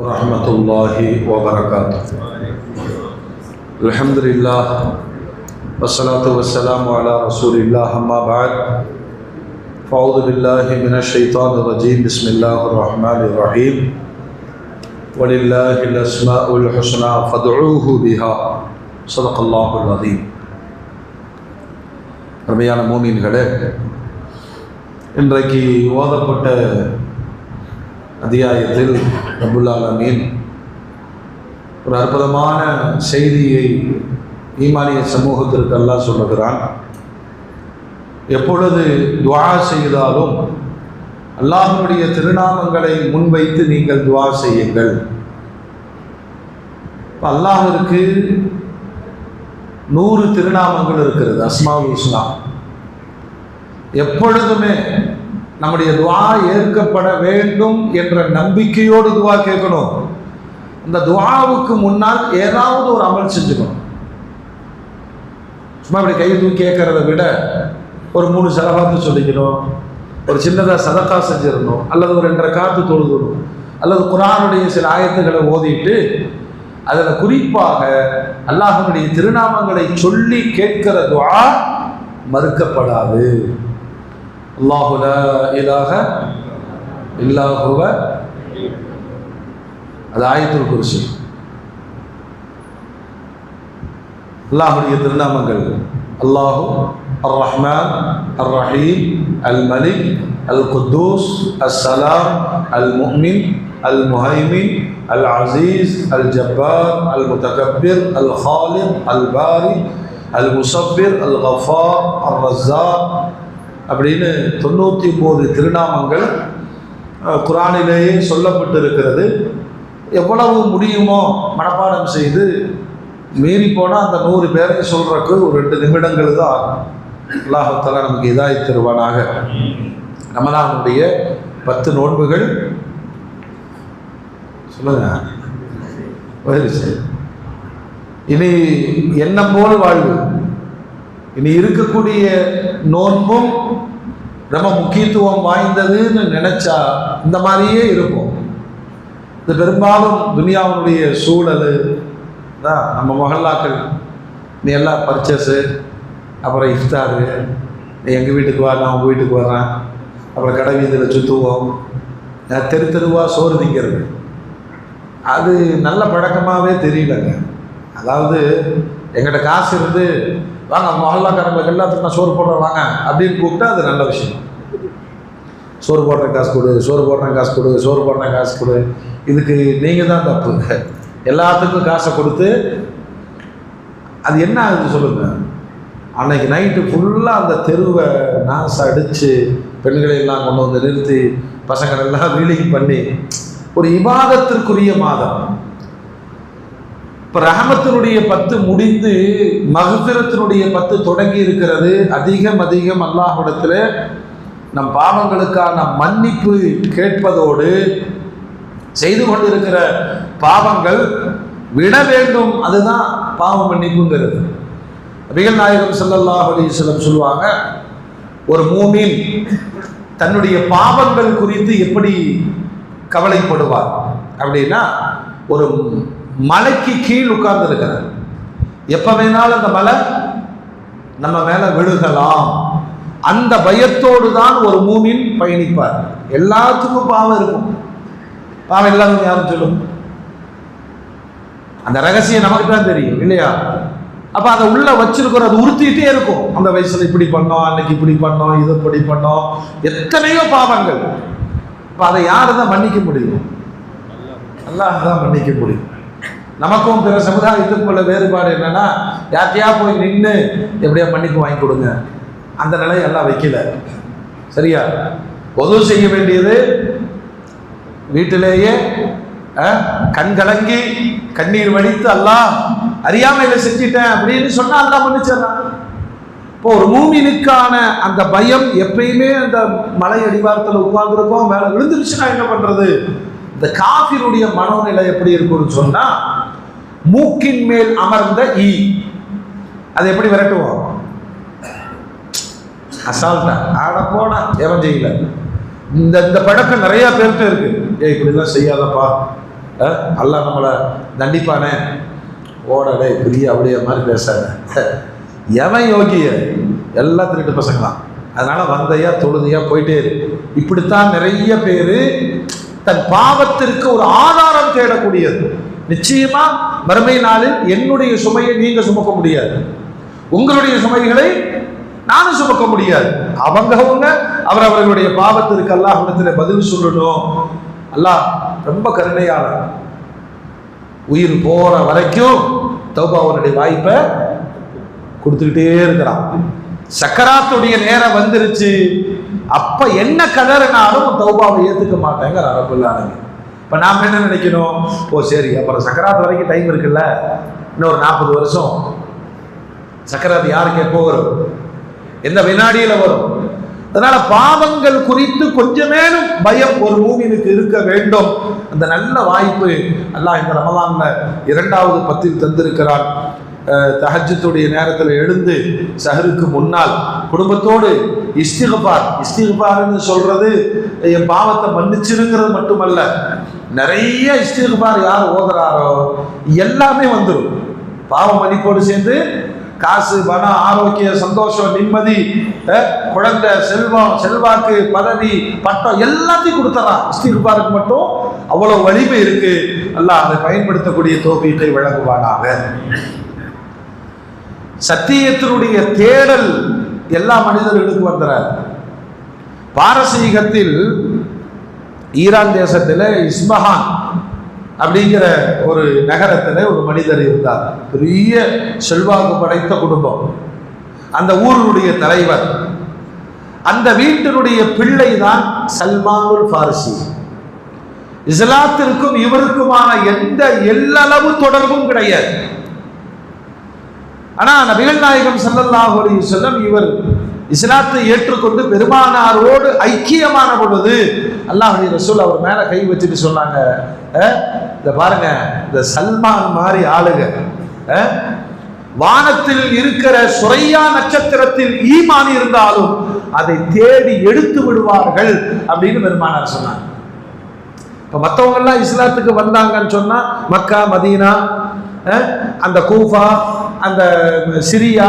ورحمة الله وبركاته الحمد لله والصلاة والسلام على رسول الله أما بعد فأعوذ بالله من الشيطان الرجيم بسم الله الرحمن الرحيم ولله الأسماء الحسنى فادعوه بها صدق الله العظيم அருமையான மூமீன்களே இன்றைக்கு ஓதப்பட்ட அத்தியாயத்தில் அபுல்லாலமீன் ஒரு அற்புதமான செய்தியை ஈமானிய சமூகத்திற்கு அல்லாஹ் சொல்லுகிறான். எப்பொழுது துவா செய்தாலும் அல்லாஹனுடைய திருநாமங்களை முன்வைத்து நீங்கள் துவா செய்யுங்கள். அல்லாஹிற்கு நூறு திருநாமங்கள் இருக்கிறது அஸ்மாவுல் இஸ்லாம் எப்பொழுதுமே நம்முடைய துவா ஏற்கப்பட வேண்டும் என்ற நம்பிக்கையோடு துவா கேட்கணும். அந்த துவாவுக்கு முன்னால் ஏதாவது ஒரு அமல் செஞ்சுக்கணும். சும்மா இப்படி கை தூக்கி கேட்கறத விட ஒரு மூணு செலவாத்து சொல்லிக்கணும் ஒரு சின்னதாக சதக்கா செஞ்சிடணும் அல்லது ஒரு ரெண்டரை காத்து தொழுதணும் அல்லது குரானுடைய சில ஆயத்துக்களை ஓதிட்டு அதில் குறிப்பாக அல்லாஹனுடைய திருநாமங்களை சொல்லி கேட்கிற துவா மறுக்கப்படாது. அல்லாஹு லா இலாஹ இல்லாஹுவ அது ஆயத்துல் குருசி அல்லாஹுடைய திருநாமங்கள் அல்லாஹு அர் ரஹ்மான் அர் ரஹீம் அல் மலிக் அல் குத்தூஸ் அல் சலாம் அல் முஹ்மின் அல் முஹைமின் அல் அசீஸ் அல் ஜப்பார் அல் முத்தகப்பிர் அல் ஹாலிம் அல் பாரி அல் முசப்பிர் அல் கஃபார் அல் ரஸாக் அப்படின்னு தொண்ணூற்றி ஒம்பது திருநாமங்கள் குரானிலேயே சொல்லப்பட்டு இருக்கிறது எவ்வளவு முடியுமோ மனப்பாடம் செய்து மீறி போனால் அந்த நூறு பேரை சொல்கிறக்கு ஒரு ரெண்டு நிமிடங்கள் தான் ஆகும். அல்லாஹால நமக்கு இதாய் தருவானாக. ரமலானுடைய பத்து நோன்புகள். சொல்லுங்க. இனி என்ன போல் வாழ்வு. இனி இருக்கக்கூடிய நோன்பும் ரொம்ப முக்கியத்துவம் வாய்ந்ததுன்னு நினைச்சா இந்த மாதிரியே இருக்கும். இது பெரும்பாலும் துனியாவுடைய சூழல். தான் நம்ம மகல்லாக்கள் நீ எல்லாம் பர்ச்சேஸு அப்புறம் இஃப்தாரு நீ எங்கள் வீட்டுக்கு வா நான் உங்கள் வீட்டுக்கு வர்றேன் அப்புறம் கடை வீதியில் சுற்றுவோம் தெரு தெருவாக சோறு திங்கிறது. அது நல்ல பழக்கமாகவே தெரியலங்க. அதாவது எங்கிட்ட காசு இருந்து வாங்க மொஹல்லாக்காரங்களுக்கு எல்லாத்துக்கும் நான் சோறு போடுறேன் வாங்க. அப்படின்னு கூப்பிட்டா அது நல்ல விஷயம். சோறு போடுறேன் காசு கொடு சோறு போடுறேன் காசு கொடு சோறு போடுறேன் காசு கொடு. இதுக்கு நீங்கள் தான் தப்பு. எல்லாத்துக்கும் காசை கொடுத்து அது என்ன ஆகுது சொல்லுங்க. அன்னைக்கு நைட்டு ஃபுல்லாக அந்த தெருவை நாசை அடித்து பெண்களை எல்லாம் கொண்டு வந்து நிறுத்தி பசங்களை எல்லாம் வீலிங் பண்ணி ஒரு இபாதத்திற்குரிய மாதம். இப்போ ரஹமத்தினுடைய பத்து முடிந்து மகசிரத்தினுடைய பத்து தொடங்கி இருக்கிறது. அதிகம் அதிகம் அல்லாஹிடத்தில் நம் பாவங்களுக்கான மன்னிப்பு கேட்பதோடு செய்து கொண்டிருக்கிற பாவங்கள் விட வேண்டும். அதுதான் பாவ மன்னிப்புங்கிறது. அபிகள் நாயகம் சல்லல்லாஹ் அலிஸ்லம் சொல்லுவாங்க ஒரு மூமின் தன்னுடைய பாவங்கள் குறித்து எப்படி கவலைப்படுவார்? அப்படின்னா ஒரு மலைக்கு கீழ் உட்கார்ந்து இருக்கிறார் எப்ப வேணாலும் அந்த மலை நம்ம மேல விழுகலாம். அந்த பயத்தோடு தான் ஒரு மூமின் பயணிப்பார். எல்லாத்துக்கும் பாவம் இருக்கும். பாவம் இல்லாத யாரும் சொல்லும்? அந்த ரகசியம் நமக்கு தான் தெரியும் இல்லையா? அப்ப அதை உள்ள வச்சிருக்கிற அது உறுத்திட்டே இருக்கும். அந்த வயசுல இப்படி பண்ணோம் அன்னைக்கு இப்படி பண்ணோம் இது இப்படி பண்ணோம். எத்தனையோ பாவங்கள். அப்ப அதை யாரு தான் மன்னிக்க முடியும்? அல்லாஹ் தான் மன்னிக்க முடியும். நமக்கும் பிற சமுதாயத்துக்கும் வேறுபாடு என்னன்னா யார்கிட்டயா போய் நின்று எப்படியா மன்னிப்பு வாங்கி கொடுங்க. அந்த நிலையை எல்லாம் வைக்கல. சரியா? உதவு செய்ய வேண்டியது வீட்டிலேயே கண் கலங்கி கண்ணீர் வடித்து அல்லாஹ் அறியாமையில செஞ்சிட்டேன் அப்படின்னு சொன்னா அல்லாஹ் மன்னிச்சிடறான் இப்போ ஒரு மூமினுக்கான அந்த பயம் எப்பயுமே அந்த மலை அடிவாரத்தில் உட்கார்ந்துருக்கோம் மேலே விழுந்துருச்சுன்னா என்ன பண்றது? இந்த காஃபினுடைய மனோநிலை எப்படி இருக்கும்னு சொன்னா மூக்கின் மேல் அமர்ந்த ஈ. அதை எப்படி விரட்டுவோம்? அசால்ட்டா. ஆட போனா எவன் செய்யல இந்த இந்த பழக்கம் நிறைய பேர்கிட்ட இருக்கு. ஏ இப்படிலாம் செய்யாதப்பா. அஹ், நம்மளை தண்டிப்பானே. ஓடடே பெரிய அப்படியே மாதிரி பேசாத. எவன் யோகிய? எல்லா திருட்டு பசங்க தான் அதனால வந்தையா தொழுதையா போயிட்டே இரு. இப்படித்தான் நிறைய பேர் தன் பாவத்திற்கு ஒரு ஆதாரம் தேடக்கூடியது. நிச்சயமா மறுமை நாளில் என்னுடைய சுமையை நீங்க சுமக்க முடியாது. உங்களுடைய சுமைகளை நானும் சுமக்க முடியாது. அவங்கவங்க அவர் அவர்களுடைய பாவத்திற்கு அல்லாஹ்விடத்தில் பதில் சொல்லணும். அல்லாஹ் ரொம்ப கருணையாளர். உயிர் போற வரைக்கும் தௌபாவனுடைய வாய்ப்பை கொடுத்துக்கிட்டே இருக்கிறான். சக்கராத்துடைய நேரம் வந்துருச்சு. அப்ப என்ன கதறினாலும் தௌபாவை ஏத்துக்க மாட்டேங்கிற அரபுல்லானுங்க இப்போ நாம் என்ன நினைக்கணும்? ஓ சரி அப்புறம் சக்கராத்து வரைக்கும் டைம் இருக்குல்ல? இன்னொரு நாற்பது வருஷம். சக்கராத்து யாருக்கு எப்போ வரும் எந்த வினாடியில் வரும். அதனால பாவங்கள் குறித்து கொஞ்சமேனும் பயம் ஒரு மூவினுக்கு இருக்க வேண்டும். அந்த நல்ல வாய்ப்பு அல்லாஹ் இந்த ரமலான்ல இரண்டாவது பத்தில் தந்திருக்கிறான். தஹஜத்துடைய நேரத்தில் எழுந்து சஹருக்கு முன்னால் குடும்பத்தோடு இஸ்திகபார் இஸ்திகபார்னு சொல்றது என் பாவத்தை மன்னிச்சிருங்கிறது மட்டுமல்ல. நிறைய இஸ்திகபார் யார் ஓதுறாரோ? எல்லாமே வந்துடும் பாவ மன்னிப்போடு சேர்ந்து காசு பணம் ஆரோக்கியம் சந்தோஷம் நிம்மதி குழந்தை செல்வம் செல்வாக்கு பதவி பட்டம் எல்லாத்தையும் கொடுத்துறான். இஸ்திகுபாருக்கு மட்டும் அவ்வளோ வலிமை இருக்கு. அல்ல அதை பயன்படுத்தக்கூடிய தோப்பீட்டை வழங்குவானாக. சத்தியத்தினுடைய தேடல் எல்லா மனிதர்களுக்கும் வந்துறார். பாரசீகத்தில் ஈரான் தேசத்தில் இஸ்மஹான் அப்படிங்கிற ஒரு நகரத்தில் ஒரு மனிதர் இருந்தார். பெரிய செல்வாக்கு படைத்த குடும்பம். அந்த ஊருடைய தலைவர். அந்த வீட்டினுடைய பிள்ளை தான் சல்மானுல் ஃபாரிசி. இஸ்லாத்திற்கும் இவருக்குமான எந்த எல்லளவு தொடர்பும் கிடையாது. ஆனால் நபிகள் நாயகம் செல்லல்லாஹ் செல்லம் இவர் இஸ்லாத்தை ஏற்றுக்கொண்டு பெருமானாரோடு ஐக்கியமான பொழுது அல்லாஹ்வுடைய ரசூல் அவர் மேல கை வச்சுட்டு சொன்னாங்க இந்த பாருங்க இந்த சல்மான் மாதிரி ஆளுங்க வானத்தில் இருக்கிற சுரையா நட்சத்திரத்தில் ஈமான் இருந்தாலும் அதை தேடி எடுத்து விடுவார்கள் அப்படின்னு பெருமானார் சொன்னாங்க. இப்போ மற்றவங்கெல்லாம் இஸ்லாத்துக்கு வந்தாங்கன்னு சொன்னா மக்கா மதீனா அந்த கூஃபா அந்த சிரியா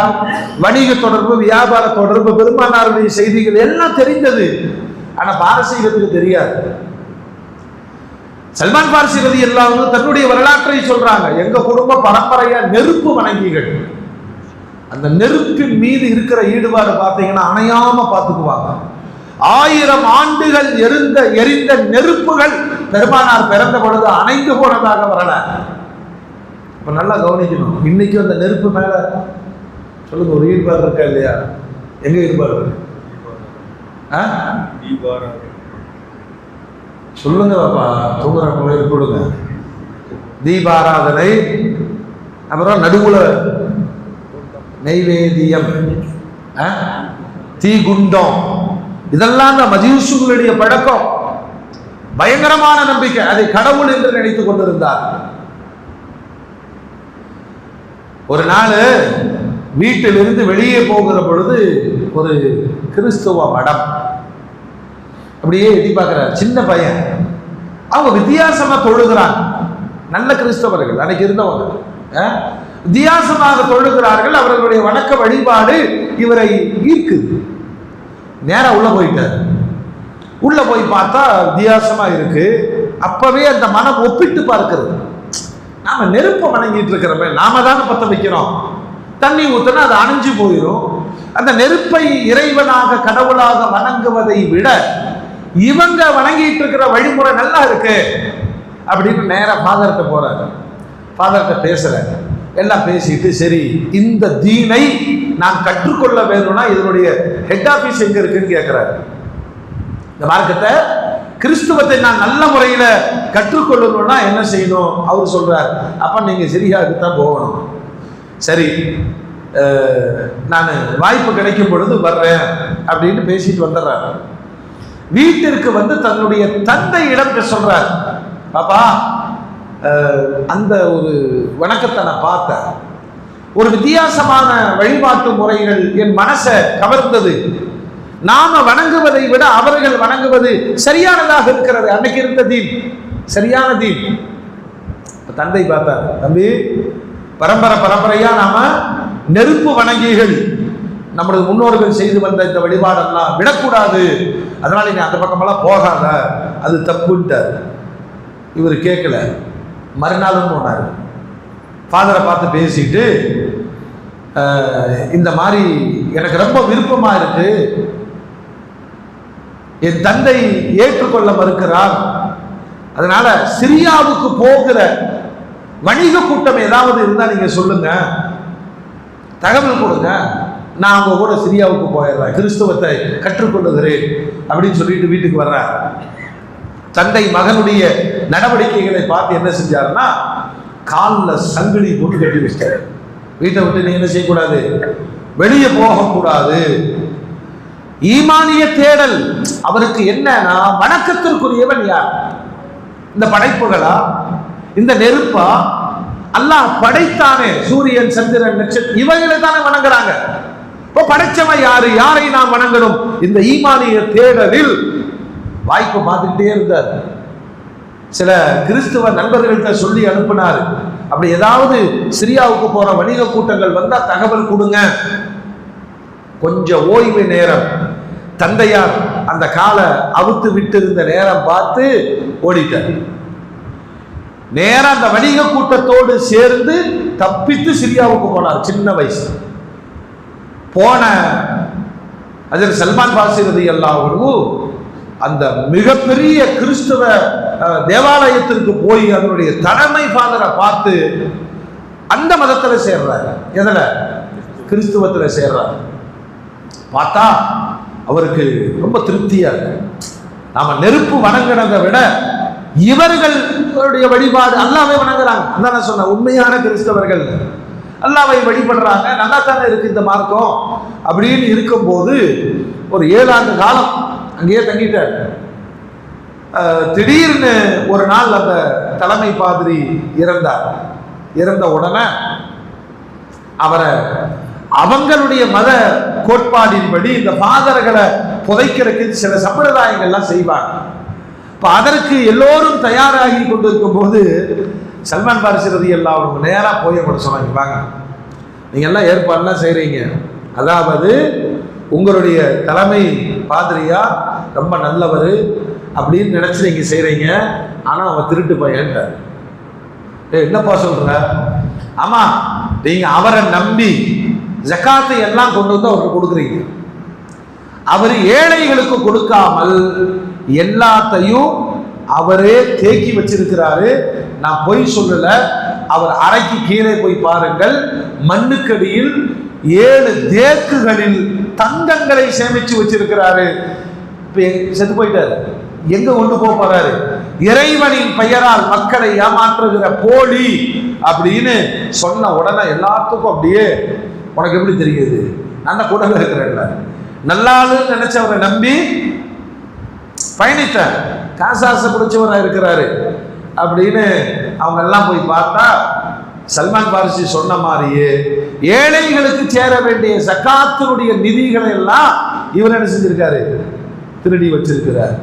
வணிக தொடர்பு வியாபார தொடர்பு பெருமானாருடைய செய்திகள் எல்லாம் தெரிந்தது. ஆனால் பாரசீகத்துக்கு தெரியாது. சல்மான் பாரசீகதி ரதி தன்னுடைய வரலாற்றை சொல்றாங்க. எங்க குடும்ப பரம்பரையா நெருப்பு வணங்கிகள். அந்த நெருப்பின் மீது இருக்கிற ஈடுபாடு பார்த்தீங்கன்னா அணையாம பார்த்துக்குவாங்க. ஆயிரம் ஆண்டுகள் எரிந்த எரிந்த நெருப்புகள் பெருமானார் பிறந்த பொழுது அணைந்து போனதாக வரல. இப்போ நல்லா கவனிக்கணும். இன்றைக்கும் அந்த நெருப்பு மேலே சொல்லுங்க ஒரு ஈடுபாடு இருக்கா இல்லையா? எங்கே ஈடுபாடு இருக்கு? ஆ? சொல்லுங்க பாப்பா தூங்குற கோயில் கொடுங்க தீபாராதனை அப்புறம் நடுவுல நெய்வேதியம் ஆ? தீகுண்டம். இதெல்லாம் அந்த மஜூசுகளுடைய பழக்கம். பயங்கரமான நம்பிக்கை. அதை கடவுள் என்று நினைத்துக் கொண்டிருந்தார். ஒரு நாள் வீட்டிலிருந்து வெளியே போகிற பொழுது ஒரு கிறிஸ்துவ மடம். அப்படியே எட்டி பார்க்குறாரு. சின்ன பையன். அவங்க வித்தியாசமாக தொழுகிறாங்க நல்ல கிறிஸ்தவர்கள். அன்னைக்கு இருந்தவங்க. வித்தியாசமாக தொழுகிறார்கள். அவர்களுடைய வணக்க வழிபாடு இவரை ஈர்க்குது. நேராக உள்ளே போயிட்டார். உள்ளே போய் பார்த்தா வித்தியாசமாக இருக்கு. அப்போவே அந்த மனம் ஒப்பிட்டு பார்க்கிறது. நாம நெருப்பை வணங்கிட்டு இருக்கிறோமே நாம தானே பத்த வைக்கிறோம். தண்ணி ஊத்துனா அது அணிஞ்சு போயிடும் அந்த நெருப்பை இறைவனாக கடவுளாக வணங்குவதை விட இவங்க வணங்கிட்டு இருக்கிற வழிமுறை நல்லா இருக்கு. அப்படின்னு நேராக ஃபாதர்கிட்ட போறாரு. ஃபாதர்கிட்ட பேசுறாரு எல்லாம் பேசிட்டு சரி இந்த தீனை நான் கற்றுக்கொள்ள வேணும்னா இதனுடைய ஹெட் ஆஃபீஸ் எங்க இருக்குன்னு கேட்கிறாரு இந்த மார்க்கத்தை கிறிஸ்துவத்தை நான் நல்ல முறையில் கற்றுக்கொள்ளணும்னா என்ன செய்யணும்? அவர் சொல்கிறார் அப்போ நீங்கள் சிரியாவுக்கு தான் போகணும். சரி நான் வாய்ப்பு கிடைக்கும் பொழுது வர்றேன் அப்படின்னு பேசிட்டு வந்துடுறாரு. வீட்டிற்கு வந்து தன்னுடைய தந்தையிடம் சொல்கிறார் பாப்பா அந்த ஒரு வணக்கத்தை நான் பார்த்தேன். ஒரு வித்தியாசமான வழிபாட்டு முறைகள் என் மனசை கவர்ந்தது. நாம வணங்குவதை விட அவர்கள் வணங்குவது சரியானதாக இருக்கிறது. அன்னைக்கு இருந்த தீன். சரியான தீன். தந்தை பார்த்தார் தம்பி பரம்பரை பரம்பரையா நாம நெருப்பு வணங்கிகள். நம்மளது முன்னோர்கள் செய்து வந்த இந்த வழிபாடெல்லாம் விடக்கூடாது. அதனால நீ அந்த பக்கமெல்லாம் போகாத. அது தப்புன்ட்டார். இவர் கேட்கல மறுநாளும் போனார். ஃபாதரை பார்த்து பேசிட்டு இந்த மாதிரி எனக்கு ரொம்ப விருப்பமாக இருக்குது என் தந்தை ஏற்றுக்கொள்ள மறுக்கிறார். அதனால சிரியாவுக்கு போகிற வணிக கூட்டம் ஏதாவது இருந்தால் நீங்க சொல்லுங்க. தகவல் கொடுங்க. நான் அவங்க கூட சிரியாவுக்கு போயிடுறேன். கிறிஸ்துவத்தை கற்றுக்கொள்ளுகிறேன் அப்படின்னு சொல்லிட்டு வீட்டுக்கு வர்றார். தந்தை மகனுடைய நடவடிக்கைகளை பார்த்து என்ன செஞ்சாருன்னா காலில் சங்கிலி போட்டு கட்டி வச்சிட்டாரு வீட்டை விட்டு நீ என்ன செய்யக்கூடாது? வெளியே போகக்கூடாது. ஈமானிய தேடல். அவருக்கு என்னன்னா வணக்கத்திற்குரியவன் யார்? இந்த படைப்புகளா? இந்த நெருப்பா? அல்லாஹ் படைத்தானே சூரியன் சந்திரன் நட்சத்திரம் இவைகளை தானே வணங்குறாங்க. இப்போ படைச்சவன் யாரு? யாரை நாம் வணங்கணும்? இந்த ஈமானிய தேடலில் வாய்ப்பு பார்த்துக்கிட்டே இருந்தார். சில கிறிஸ்துவ நண்பர்கள்ட்ட சொல்லி அனுப்பினார். அப்படி ஏதாவது சிரியாவுக்கு போற வணிக கூட்டங்கள் வந்தா தகவல் கொடுங்க. கொஞ்சம் ஓய்வு நேரம். தந்தையார் அந்த காலை அவுத்து விட்டு இருந்த நேரம் பார்த்து ஓடிட்டார். நேராக அந்த வணிக கூட்டத்தோடு சேர்ந்து தப்பித்து சிரியாவுக்கு போனார் சின்ன வயசு. போன அதில் சல்மான் பாசிரதி எல்லாவரும் அந்த மிகப்பெரிய கிறிஸ்துவ தேவாலயத்திற்கு போய் அதனுடைய தலைமை ஃபாதரை பார்த்து அந்த மதத்தில் சேர்றாரு. எதில்? கிறிஸ்துவத்தில் சேர்றாரு. பார்த்தா அவருக்கு ரொம்ப திருப்தியா இருக்கு. நாம நெருப்பு வணங்கினதை விட இவர்களுடைய வழிபாடு அல்லாவே வணங்குறாங்க. அதான் நான் சொன்னேன் உண்மையான கிறிஸ்தவர்கள். அல்லாவை வழிபடுறாங்க நல்லா தானே இருக்கு இந்த மார்க்கம் அப்படின்னு இருக்கும்போது ஒரு ஏழாண்டு காலம் அங்கேயே தங்கிட்டார். திடீர்னு ஒரு நாள் அந்த தலைமை பாதிரி இறந்தார். இறந்த உடனே அவரை அவங்களுடைய மத கோட்பாடின்படி இந்த ஃபாதர்களை புதைக்கிறதுக்கு சில சம்பிரதாயங்கள்லாம் செய்வாங்க. இப்போ அதற்கு எல்லோரும் தயாராகி கொண்டிருக்கும் போது சல்மான் பாரிசரதி எல்லாம் அவங்க நேராக போய் கூட சொன்னாங்க வாங்க நீங்கள் எல்லாம் ஏற்பாடுலாம் செய்கிறீங்க அதாவது உங்களுடைய தலைமை பாதிரியா ரொம்ப நல்லவர் அப்படின்னு நினச்சி நீங்கள் செய்கிறீங்க ஆனால் அவன் திருட்டு பையன்ட்டார். ஏ என்னப்பா சொல்கிற ஆமாம் நீங்கள் அவரை நம்பி ஜக்காத்தை எல்லாம் கொண்டு வந்து அவருக்கு கொடுக்குறீங்க. அவர் ஏழைகளுக்கு கொடுக்காமல் எல்லாத்தையும் அவரே தேக்கி வச்சிருக்கிறாரு. நான் பொய் சொல்லல. அவர் அறைக்கு கீழே போய் பாருங்கள். மண்ணுக்கடியில் ஏழு தேக்குகளில் தங்கங்களை சேமிச்சு வச்சிருக்கிறாரு. செத்து போயிட்டாரு. எங்க கொண்டு போக போறாரு? இறைவனின் பெயரால் மக்களை ஏமாற்றுகிற போலி அப்படின்னு சொன்ன உடனே எல்லாத்துக்கும் அப்படியே உனக்கு எப்படி தெரியுது? நான் தான் கூடவே இருக்கிறேன்ல. நல்லாளுன்னு நினைச்சவரை நம்பி பயணித்தார். காசாசை பிடிச்சவரா இருக்கிறாரு. அப்படின்னு அவங்க எல்லாம் போய் பார்த்தா சல்மான் பாரிசி சொன்ன மாதிரியே ஏழைகளுக்கு சேர வேண்டிய சக்காத்தினுடைய நிதிகளை எல்லாம் இவர் என்ன செஞ்சிருக்காரு? திருடி வச்சிருக்கிறார்.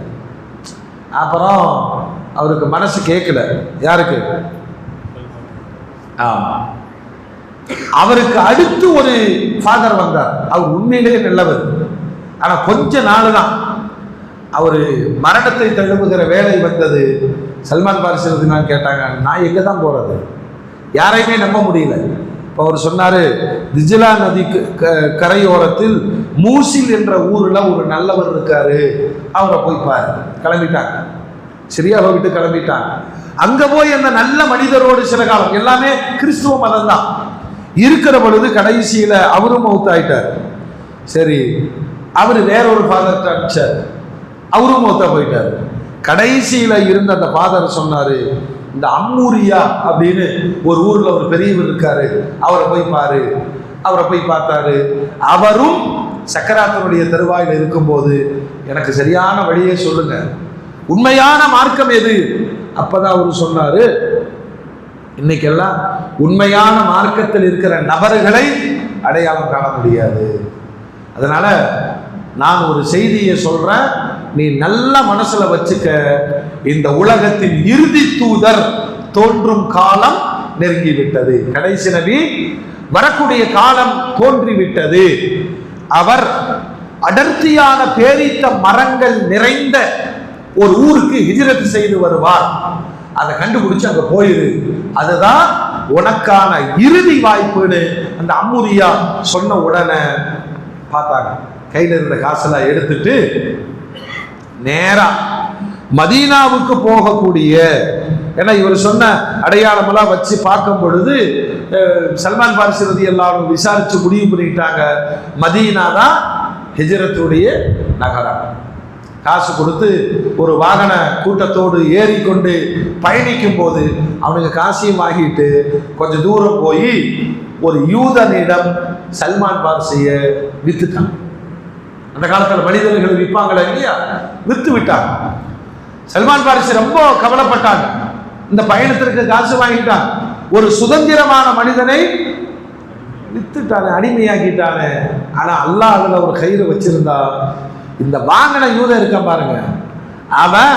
அப்புறம் அவருக்கு மனசு கேட்கல யாருக்கு? ஆமா. அவருக்கு அடுத்து ஒரு ஃபாதர் வந்தார். அவர் உண்மையிலேயே நல்லவர். ஆனால் கொஞ்ச நாள் தான் அவர் மரணத்தை தழுவுகிற வேலை வந்தது. சல்மான் பாரிசரது நான் கேட்டாங்க. நான் எங்கே தான் போகிறது யாரையுமே நம்ப முடியல. இப்போ அவர் சொன்னார் திஜிலா நதி க- கரையோரத்தில் மூசில் என்ற ஊரில் ஒரு நல்லவர் இருக்காரு. அவரை போய் பாரு. கிளம்பிட்டாங்க. சிரியாவை விட்டு கிளம்பிட்டாங்க. அங்கே போய் அந்த நல்ல மனிதரோடு சில காலம் எல்லாமே கிறிஸ்துவ மதம் தான் இருக்கிற பொழுது கடைசியில் அவரும் மௌத்தாயிட்டார். சரி அவர் வேற ஒரு ஃபாதர் அனுப்பிச்சார். அவரும் மௌத்தா போயிட்டார். கடைசியில் இருந்த அந்த ஃபாதர் சொன்னார் இந்த அம்மூரியா அப்படின்னு ஒரு ஊரில் ஒரு பெரியவர் இருக்காரு. அவரை போய் பாரு. அவரை போய் பார்த்தாரு. அவரும் சக்கராத்தனுடைய தருவாயில் இருக்கும்போது எனக்கு சரியான வழியை சொல்லுங்க. உண்மையான மார்க்கம் எது? அப்பதான் அவர் சொன்னாரு இன்னைக்கெல்லாம் உண்மையான மார்க்கத்தில் இருக்கிற நபர்களை அடையாளம் காண முடியாது. அதனால் நான் ஒரு செய்தியை சொல்கிறேன் நீ நல்ல மனசில் வச்சுக்க. இந்த உலகத்தின் இறுதி தூதர் தோன்றும் காலம் நெருங்கிவிட்டது. கடைசி நபி வரக்கூடிய காலம் தோன்றிவிட்டது. அவர் அடர்த்தியான பேரித்த மரங்கள் நிறைந்த ஒரு ஊருக்கு ஹிஜ்ரத் செய்து வருவார். அதை கண்டுபிடிச்சு அங்கே போயிரு. அதுதான் உனக்கான இறுதி வாய்ப்புன்னு அந்த அம்முதியா சொன்ன உடனே பார்த்தாங்க. கையில் இருந்த காசெல்லாம் எடுத்துட்டு நேரா மதீனாவுக்கு போகக்கூடிய ஏன்னா இவர் சொன்ன அடையாளமெல்லாம் வச்சு பார்க்கும் பொழுது சல்மான் பாரிசி ரதி எல்லாரும் விசாரிச்சு முடிவு பண்ணிட்டாங்க. மதீனா தான் ஹிஜரத்துடைய நகரம். காசு கொடுத்து ஒரு வாகன கூட்டத்தோடு ஏறிக்கொண்டு பயணிக்கும் போது அவனுக்கு காசையும் வாங்கிட்டு கொஞ்சம் தூரம் போய் ஒரு யூதனிடம் சல்மான் பார்சியை வித்துட்டான். அந்த காலத்தில் மனிதர்கள் விற்பாங்களா இல்லையா? வித்து விட்டாங்க. சல்மான் பாரிசி ரொம்ப கவலைப்பட்டாங்க இந்த பயணத்திற்கு காசு வாங்கிட்டான். ஒரு சுதந்திரமான மனிதனை வித்துட்டானே அடிமையாக்கிட்டானே. ஆனால் அல்லாஹ் அதில் ஒரு கயிறு வச்சிருந்தா இந்த வாங்கின யூதன் இருக்கான் பாருங்க. அவன்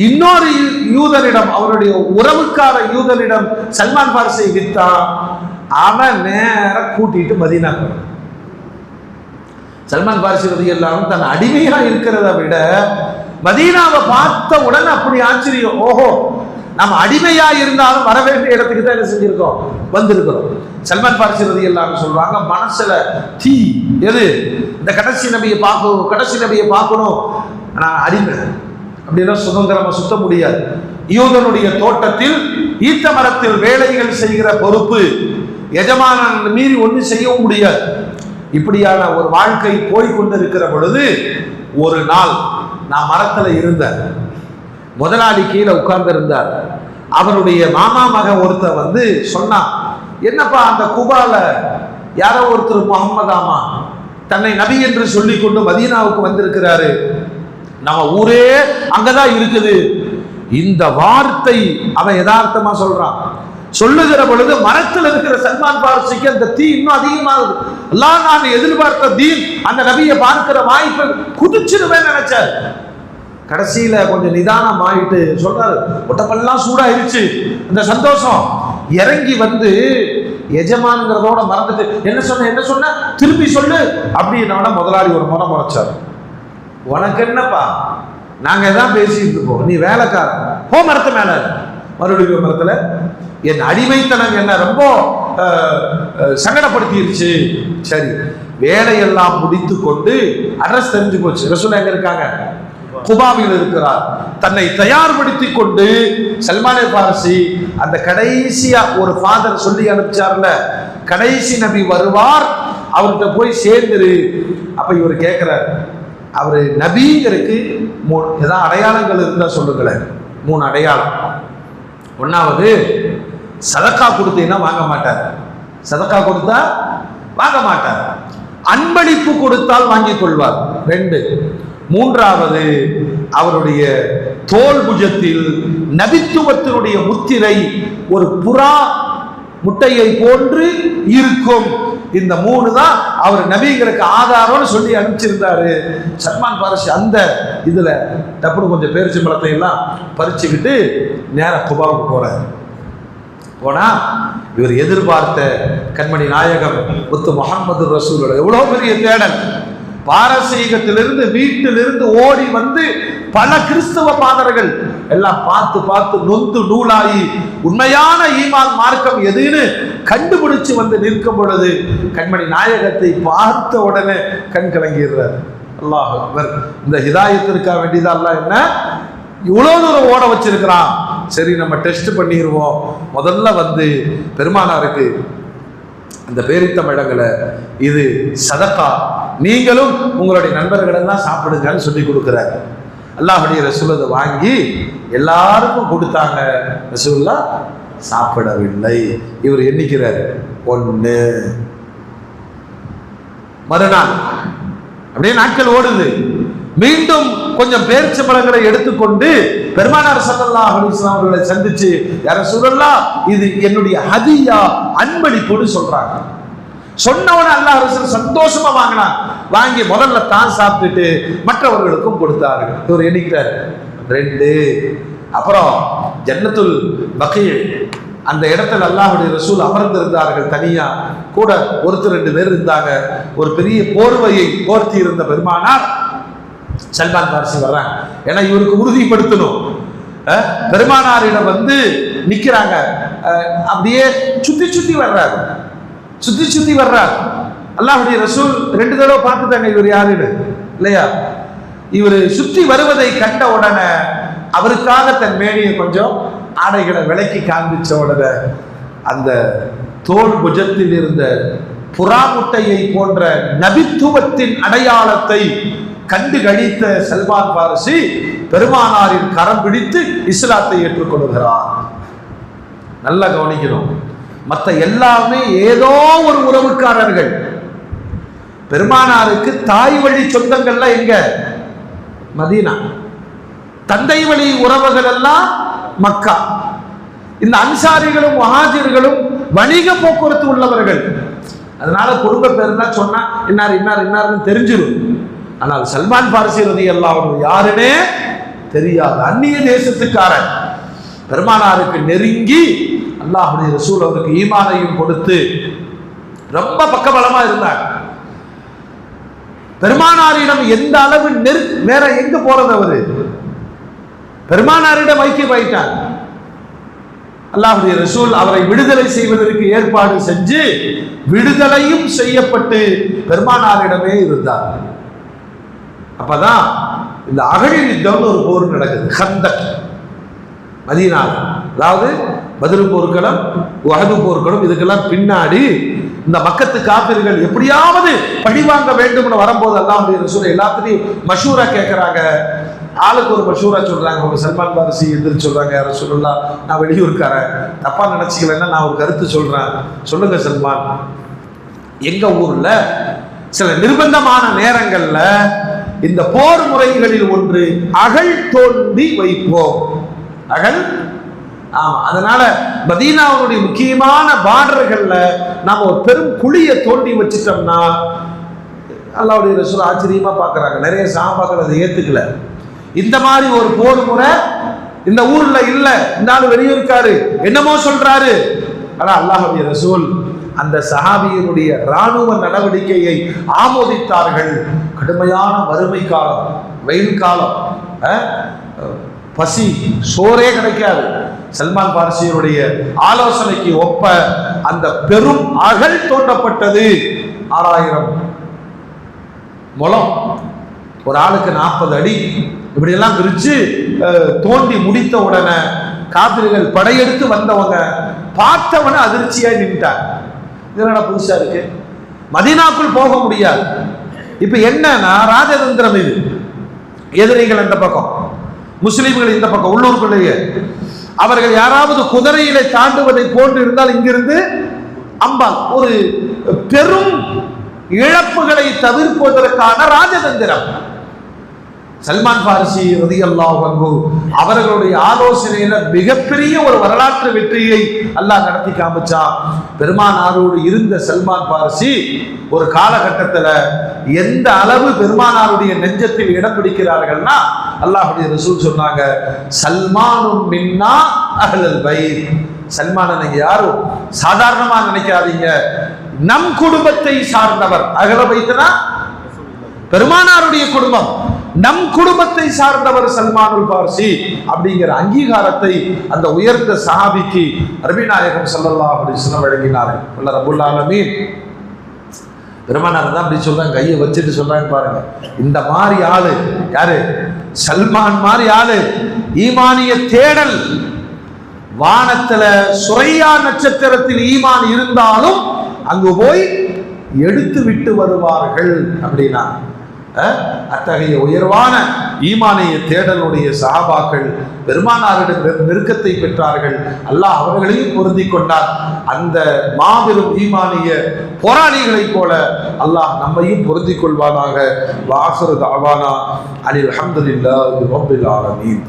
இன்னொரு யூ- யூதனிடம் அவருடைய உறவுக்கார யூதனிடம் சல்மான் பாரிசை வித்தான் அவன் நேர கூட்டிட்டு மதீனா சல்மான் பாரிசி ரதி எல்லாரும் தன் அடிமையா இருக்கிறத விட மதீனாவை பார்த்த உடனே அப்படி ஆச்சரியம். ஓஹோ நம்ம அடிமையா இருந்தாலும் வர வேண்டிய இடத்துக்கு தான் என்ன செஞ்சிருக்கோம்? வந்திருக்கிறோம். சல்மான் பாரிசி ரதி எல்லாரும் சொல்றாங்க மனசுல தீ எது? இந்த கடைசி நபியை பார்க்கணும் கடைசி நபியை பார்க்கணும். நான் அடிமை. அப்படின்னா சுதந்திரமா சுத்த முடியாது. யூதனுடைய தோட்டத்தில் ஈத்த மரத்தில் வேலைகள் செய்கிற பொறுப்பு எஜமானன் மீறி ஒன்றும் செய்யவும் முடியாது. இப்படியான ஒரு வாழ்க்கை போய் கொண்டிருக்கிற பொழுது ஒரு நாள் நான் மரத்தில் இருந்தேன். முதலாளி கீழே உட்கார்ந்து இருந்தார் அவருடைய மாமா மகன் ஒருத்தர் வந்து சொன்னான் என்னப்பா அந்த குபால? யாரோ ஒருத்தர் முகம்மதாமா தன்னை நபி என்று சொல்லி கொண்டு மதீனாவுக்கு வந்திருக்கிறாரு. நம்ம ஊரே அங்கதான் இருக்குது. இந்த வார்த்தை அவன் யதார்த்தமா சொல்றான். சொல்லுகிற பொழுது மரத்தில் இருக்கிற சல்மான் பார்சிக்கு அந்த தீ இன்னும் அதிகமாகுது. எல்லாம் நான் எதிர்பார்த்த தீன் அந்த நபியை பார்க்கிற வாய்ப்பு குதிச்சிருவேன் நினைச்சார். கடைசியில் கொஞ்சம் நிதானம் ஆகிட்டு சொல்கிறாரு ஒட்டப்பெல்லாம் சூடாயிருச்சு. அந்த சந்தோஷம். இறங்கி வந்து எஜமானுங்கிறதோட மறந்துட்டு என்ன சொன்ன என்ன சொன்ன? திருப்பி சொல்லு. அப்படின்னோட முதலாளி ஒரு முறை முறைச்சார். உனக்கு என்னப்பா? நாங்கள் தான் பேசிட்டு இருப்போம் நீ வேலைக்காரன். போ மரத்து மேலே. மறுபடியும் மரத்தில் என் அடிமைத்தனம் என்ன ரொம்ப சங்கடப்படுத்திருச்சு. சரி வேலையெல்லாம் முடித்து கொண்டு அட்ரஸ் தெரிஞ்சு போச்சு. ரசூல் எங்கே இருக்காங்க? குபாவில் இருக்கிறார். தன்னை தயார்படுத்தி கொண்டு சல்மானே பாரசி அந்த கடைசியா ஒரு ஃபாதர் சொல்லி அனுப்பிச்சார்ல கடைசி நபி வருவார் அவர்கிட்ட போய் சேர்ந்துரு. அப்ப இவர் கேட்கிறார் அவர் நபிங்கிறதுக்கு மூணு ஏதாவது அடையாளங்கள் இருந்தால் சொல்லுங்களேன். மூணு அடையாளம். ஒன்றாவது சதக்கா கொடுத்தீங்கன்னா வாங்க மாட்டார். சதக்கா கொடுத்தா வாங்க மாட்டார். அன்பளிப்பு கொடுத்தால் வாங்கிக் கொள்வார். ரெண்டு மூன்றாவது அவருடைய தோல் புஜத்தில் நபித்துவத்தினுடைய முத்திரை ஒரு புறா முட்டையை போன்று இருக்கும். இந்த மூணு தான் அவர் நபிங்களுக்கு ஆதாரம்னு சொல்லி அனுப்பிச்சிருந்தாரு. சல்மான் பாரசி அந்த இதில் டப்புனு கொஞ்சம் பேரிச்சி பழத்தை எல்லாம் பறிச்சுக்கிட்டு நேராக குபாவுக்கு போகிறார் போனால் இவர் எதிர்பார்த்த கண்மணி நாயகம் முத்து முகமது ரசூலோட எவ்வளோ பெரிய தேடல். பாரசீகத்திலிருந்து வீட்டிலிருந்து ஓடி வந்து பல கிறிஸ்தவ பாதர்கள் எல்லாம் பார்த்து பார்த்து நொந்து நூலாகி உண்மையான ஈமான் மார்க்கம் எதுன்னு கண்டுபிடிச்சு வந்து நிற்கும் பொழுது கண்மணி நாயகத்தை பார்த்த உடனே கண் கலங்கிடுறார். அல்லாஹ் அவர் இந்த ஹிதாயத்திற்காக வேண்டியதா என்ன? இவ்வளோ தூரம் ஓட வச்சிருக்கிறான். சரி நம்ம டெஸ்ட் பண்ணிடுவோம். முதல்ல வந்து பெருமானாருக்கு அந்த பேரித்தமிழங்களை இது சதக்கா நீங்களும் உங்களுடைய நண்பர்களெல்லாம் சாப்பிடுங்கன்னு சொல்லி கொடுக்குறாரு. அல்லாஹுடைய ரசூல் அதை வாங்கி எல்லாருக்கும் கொடுத்தாங்க. ரசூல்லா சாப்பிடவில்லை. இவர் எண்ணிக்கிறார். ஒன்று மறுநாள். அப்படியே நாட்கள் ஓடுது. மீண்டும் கொஞ்சம் பேரிச்ச பழங்களை எடுத்துக்கொண்டு பெருமானார் சல்லல்லா அலைஹி அவர்களை சந்திச்சு யார சொல்லலாம் இது என்னுடைய ஹதியா அன்பளிப்புன்னு சொல்றாங்க. சொன்னவன அல்லாஹ் ரசூல் சந்தோஷமா வாங்கினான். வாங்கி முதல்ல தான் சாப்பிட்டுட்டு மற்றவர்களுக்கும் கொடுத்தார்கள். இவர் எண்ணிக்கிறார். ரெண்டு. அப்புறம் ஜன்னத்துல் பகீர் அந்த இடத்துல அல்லாஹுடைய ரசூல் அமர்ந்திருந்தார்கள் தனியா. கூட ஒருத்தர் ரெண்டு பேர் இருந்தாங்க. ஒரு பெரிய போர்வையை போர்த்தி இருந்த பெருமானார் சல்மான் பார்சி வர்றாங்க. ஏன்னா இவருக்கு உறுதிப்படுத்தணும். பெருமானாரிடம் வந்து நிற்கிறாங்க அப்படியே சுத்தி சுத்தி வர்றாரு. சுத்தி சுத்தி வர்றார். அல்லாஹுடைய ரசூல் ரெண்டு தடவை பார்த்துட்டாங்க இவர் யாருன்னு. இல்லையா? இவர் சுற்றி வருவதை கண்ட உடனே அவருக்காக தன் மேனியை கொஞ்சம் ஆடைகளை விலக்கி காண்பிச்ச உடனே அந்த தோல் புஜத்தில் இருந்த புறா முட்டையை போன்ற நபித்துவத்தின் அடையாளத்தை கண்டு கழித்த சல்மான் பாரசி பெருமானாரின் கரம் பிடித்து இஸ்லாத்தை ஏற்றுக்கொள்கிறார். நல்லா கவனிக்கணும். மற்ற எல்லாமே ஏதோ ஒரு உறவுக்காரர்கள். பெருமானாருக்கு தாய் வழி சொந்தங்கள்லாம் எங்க? மதீனா. தந்தை வழி உறவுகள் எல்லாம் மக்கா. இந்த அன்சாரிகளும் மகாஜிர்களும் வணிக போக்குவரத்து உள்ளவர்கள். அதனால குடும்ப பேருந்தா சொன்னா இன்னார் இன்னார் இன்னார்னு தெரிஞ்சிடும் ஆனால் சல்மான் பாரசி ரதி எல்லாம் யாருமே தெரியாது. அந்நிய தேசத்துக்காரன் பெருமானாருக்கு நெருங்கி அல்லாஹுடைய ரசூல் அவருக்கு ஈமானையும் கொடுத்து ரொம்ப பக்கபலமா இருந்தார். பெருமானாரிடம் எந்த அளவு நெரு வேற எங்க போறது அவரு? பெருமானாரிடம் ஐக்கியமாயிட்டார் அல்லாஹுடைய ரசூல் அவரை விடுதலை செய்வதற்கு ஏற்பாடு செஞ்சு விடுதலையும் செய்யப்பட்டு பெருமானாரிடமே இருந்தார். அப்பதான் இந்த அகழி யுத்தம்னு ஒரு போர் நடக்குது. ஹந்தக் மதீனாவில் அதாவது பதில் போர்க்களம் வகது போர்க்களம் இதுக்கெல்லாம் பின்னாடி இந்த மக்கத்து காப்பிர்கள் எப்படியாவது பழிவாங்க வேண்டும்னு வரும்போது அல்லாஹுடைய சொல்ல எல்லாத்துலையும் மஷூரா கேட்குறாங்க ஆளுக்கு ஒரு மஷூரா சொல்றாங்க. அவங்க சல்மான் பாரசி எதிர்த்து சொல்றாங்க யாரும் சொல்லலாம் நான் வெளியூர்க்காரன் தப்பா நினைச்சுக்கலன்னா நான் ஒரு கருத்து சொல்றேன். சொல்லுங்க சல்மான். எங்க ஊர்ல சில நிர்பந்தமான நேரங்கள்ல இந்த போர் முறைகளில் ஒன்று அகழ் தோண்டி வைப்போம். அகழ் ஆமா அதனால மதீனாவுடைய முக்கியமான பார்டர்கள்ல நாம ஒரு பெரும் குழியை தோண்டி வச்சிட்டோம்னா அல்லாவுடைய ரசூல் ஆச்சரியமா பார்க்குறாங்க நிறைய சாபாக்கள் அதை ஏத்துக்கல. இந்த மாதிரி ஒரு போர் முறை இந்த ஊர்ல இல்ல. இந்த ஆள் வெளியூருக்காரு என்னமோ சொல்றாரு. ஆனா அல்லாஹுடைய ரசூல் அந்த சஹாபியினுடைய ராணுவ நடவடிக்கையை ஆமோதித்தார்கள். கடுமையான வறுமை காலம் வெயில் காலம். பசி சோறே கிடைக்காது. சல்மான் பாரசியருடைய ஆலோசனைக்கு ஒப்ப அந்த பெரும் அகல் தோண்டப்பட்டது. ஆறாயிரம் முலம் ஒரு ஆளுக்கு நாற்பது அடி. இப்படியெல்லாம் பிரிச்சு தோண்டி முடித்த உடனே காபிர்கள் படையெடுத்து வந்தவங்க பார்த்தவன அதிர்ச்சியாக நின்ட்டாங்க இதனடா புதுசா இருக்கு? மதீனாக்குள் போக முடியாது. இப்ப என்னன்னா ராஜதந்திரம் இது. எதிரிகள் இந்த பக்கம் முஸ்லீம்கள் இந்த பக்கம் உள்ளூருக்குள்ளேயே அவர்கள் யாராவது குதிரையில தாண்டுவதை போன்று இருந்தால் இங்கிருந்து அம்பால் ஒரு பெரும் இழப்புகளை தவிர்ப்பதற்கான ராஜதந்திரம். சல்மான் பாரிசி ரதியல்லாஹு அன்ஹு அவர்களுடைய ஆலோசனையில மிகப்பெரிய ஒரு வரலாற்று வெற்றியை அல்லாஹ் நடத்தி காமிச்சான். பெருமானாரோடு இருந்த சல்மான் பாரிசி ஒரு காலகட்டத்தில் எந்த அளவு பெருமானாருடைய நெஞ்சத்தில் இடம் பிடிக்கிறார்கள்னா அல்லாஹுடைய ரசூல் சொன்னாங்க சல்மானும் மின்னா அகலல் பயிர் சல்மான நீங்க யாரும் சாதாரணமா நினைக்காதீங்க. நம் குடும்பத்தை சார்ந்தவர் அகல வைத்தனா பெருமானாருடைய குடும்பம். நம் குடும்பத்தை சார்ந்தவர் சல்மானுல் பார்சி அப்படிங்கிற அங்கீகாரத்தை அந்த உயர்ந்த சஹாபிக்கு அருமிநாயகம் ஸல்லல்லாஹு அப்படி சொல்ல வழங்கினார்கள். வல்ல ரப்புல் ஆலமீன். பெருமானார் தான் அப்படி சொல்றாங்க கையை வச்சுட்டு சொல்றாங்க பாருங்க. இந்த மாதிரி ஆளு யாரு? சல்மான் மாதிரி ஆளு. ஈமானிய தேடல். வானத்துல சுரையா நட்சத்திரத்தில் ஈமான் இருந்தாலும் அங்கு போய் எடுத்து விட்டு வருவார்கள் அப்படின்னா. அத்தகைய உயர்வான ஈமானிய தேடலுடைய சஹாபாக்கள் பெருமானாரிடம் நெருக்கத்தை பெற்றார்கள். அல்லாஹ் அவர்களையும் பொருந்தி கொண்டார் அந்த மாபெரும் ஈமானிய போராளிகளைப் போல அல்லாஹ் நம்மையும் பொருந்தி கொள்வானாக. வாசரு தாவானா. அலி அஹமதுல்லா ரப்பில் ஆலமீன்.